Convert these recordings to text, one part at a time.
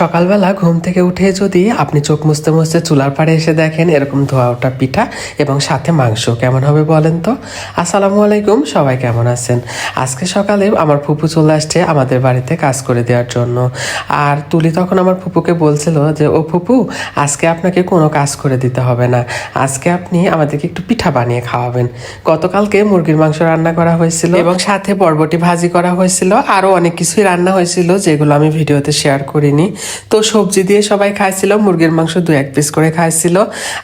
সকালবেলা ঘুম থেকে উঠে যদি আপনি চোখ মুছতে মুছতে চুলার পাড়ে এসে দেখেন এরকম ধোয়া ওঠা পিঠা এবং সাথে মাংস, কেমন হবে বলেন তো? আসসালামু আলাইকুম, সবাই কেমন আছেন? আজকে সকালে আমার ফুপু চলে আসছে আমাদের বাড়িতে কাজ করে দেওয়ার জন্য। আর তুলি তখন আমার ফুপুকে বলছিল যে, ও ফুপু, আজকে আপনাকে কোনো কাজ করে দিতে হবে না। আজকে আপনি আমাদেরকে একটু পিঠা বানিয়ে খাওয়াবেন। গতকালকে মুরগির মাংস রান্না করা হয়েছিল এবং সাথে বরবটি ভাজি করা হয়েছিল। আরও অনেক কিছুই রান্না হয়েছিল যেগুলো আমি ভিডিওতে শেয়ার করিনি। তো সবজি দিয়ে সবাই খাইছিল, মুরগির মাংস দু এক পিস করে খাইছিল।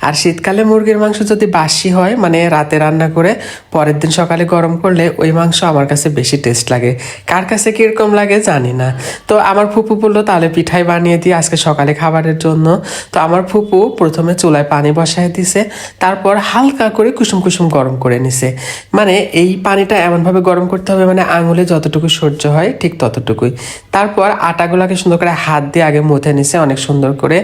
আর শীতকালে মুরগির মাংস যদি বাসি হয় মানে রাতে রান্না করে, পরের দিন সকালে গরম করলে ওই মাংস আমার কাছে বেশি টেস্ট লাগে। কার কাছে কীরকম লাগে জানি না। তো আমার ফুপু বলল, তাহলে পিঠাই বানিয়ে দিই আজকে সকালে খাবারের জন্য। তো আমার ফুপু প্রথমে চুলায় পানি বসায় দিছে, তারপর হালকা করে কুসুম কুসুম গরম করে নিছে। মানে এই পানিটা এমনভাবে গরম করতে হবে মানে আঙুলে যতটুকু সহ্য হয় ঠিক ততটুকুই। তারপর আটাগুলোকে সুন্দর করে হাত দিয়ে আগে মথে নিছে অনেক সুন্দর করে।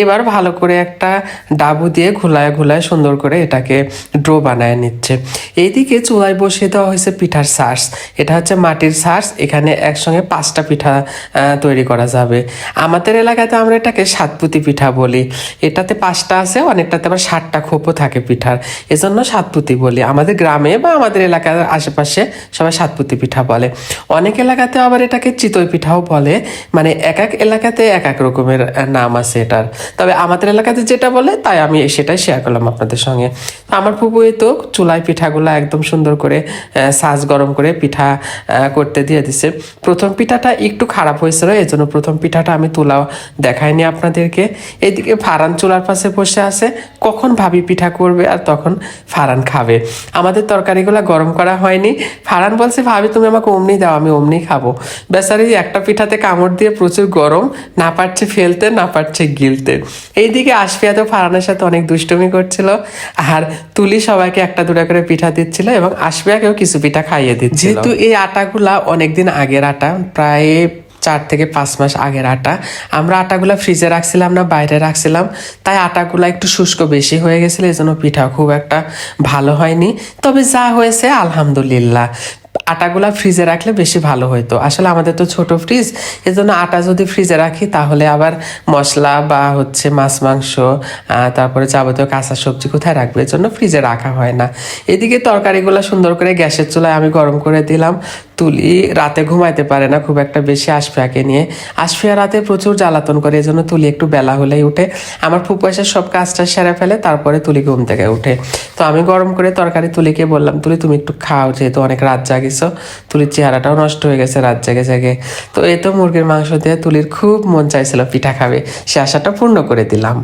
এবার ভালো করে একটা ডাবু দিয়ে ঘোলায় ঘোলায় সুন্দর করে এটাকে ড্রো বানায় নিচ্ছে। এইদিকে চুলায় বসিয়ে দেওয়া হয়েছে পিঠার সার্স। এটা হচ্ছে মাটির সার্স, এখানে একসঙ্গে পাঁচটা পিঠা তৈরি করা যাবে। আমাদের এলাকাতে আমরা এটাকে সাতপুতি পিঠা বলি। এটাতে পাঁচটা আছে, অনেকটাতে আবার ষাটটা খোপও থাকে পিঠার। এজন্য সাতপুতি বলি। আমাদের গ্রামে বা আমাদের এলাকার আশেপাশে সবাই সাতপুতি পিঠা বলে। অনেক এলাকাতে আবার এটাকে চিতই পিঠাও বলে। মানে এক এক এলাকাতে এক এক রকমের নাম আছে এটার। তবে আমাদের এলাকাতে যেটা বলে, তাই আমি সেটাই শেয়ার করলাম আপনাদের সঙ্গে। আমার ফুপু এই তো চুলায় পিঠাগুলো একদম সুন্দর করে সাজ গরম করে পিঠা করতে দিয়ে দিছে। প্রথম পিঠাটা একটু খারাপ হয়েছিল এই জন্য প্রথম পিঠাটা আমি তুলাও দেখাইনি আপনাদেরকে। এদিকে ফারান চুলার পাশে বসে আছে, কখন ভাবি পিঠা করবে আর তখন ফারান খাবে। আমাদের তরকারিগুলো গরম করা হয়নি। ফারান বলছে, ভাবি, তুমি আমাকে অমনি দাও, আমি অমনি খাব। বেচারি একটা পিঠাতে কামড় দিয়ে প্রচুর গরম না পারছে ফেলতে, না পারছে গিলতে। এইদিকে আসফিয়া তো ফারানের সাথে অনেক দুষ্টুমি করছিল, আর তুলি সবাইকে একটা দুটা করে পিঠা দিচ্ছিল এবং আসফিয়াকেও কিছু পিঠা খাইয়ে দিচ্ছিল। যেহেতু এই আটাগুলা অনেকদিন আগের আটা, প্রায় চার থেকে পাঁচ মাস আগের আটা, আমরা আটাগুলা ফ্রিজে রাখছিলাম না, বাইরে রাখছিলাম, তাই আটাগুলা একটু শুষ্ক বেশি হয়ে গেছিল এই জন্য পিঠা খুব একটা ভালো হয়নি। তবে যা হয়েছে, আলহামদুলিল্লাহ। আটাগুলা ফ্রিজে রাখলে বেশি ভালো হতো আসলে আমাদের তো ছোট ফ্রিজ, এজন্য আটা যদি ফ্রিজে রাখি তাহলে আবার মশলা বা হচ্ছে মাছ, মাংস তারপরে যাবতীয় কাঁচা সবজি কোথায় রাখবে? এর জন্য ফ্রিজে রাখা হয় না। এদিকে তরকারিগুলো সুন্দর করে গ্যাসের চুলায় আমি গরম করে দিলাম। তুলি রাতে ঘুমাইতে পারে না, খুব একটা বেশি আশফিয়াকে নিয়ে। আশফিয়া রাতে প্রচুর জ্বালাতন করে এই জন্য তুলি একটু বেলা হলেই উঠে। আমার ফুপু এসে সব কাজটা সেরে ফেলে, তারপরে তুলি ঘুম থেকে উঠে। তো আমি গরম করে তরকারি তুলিকে বললাম, তুলি তুমি একটু খাও, যেহেতু অনেক রাত জাগিছো তুলির চেহারাটাও নষ্ট হয়ে গেছে, রাত জাগে জাগে। তো এই তো মুরগির মাংস দিয়ে তুলির খুব মন চাইছিল পিঠা খাবে। সে আশাটা পূর্ণ করে দিলাম।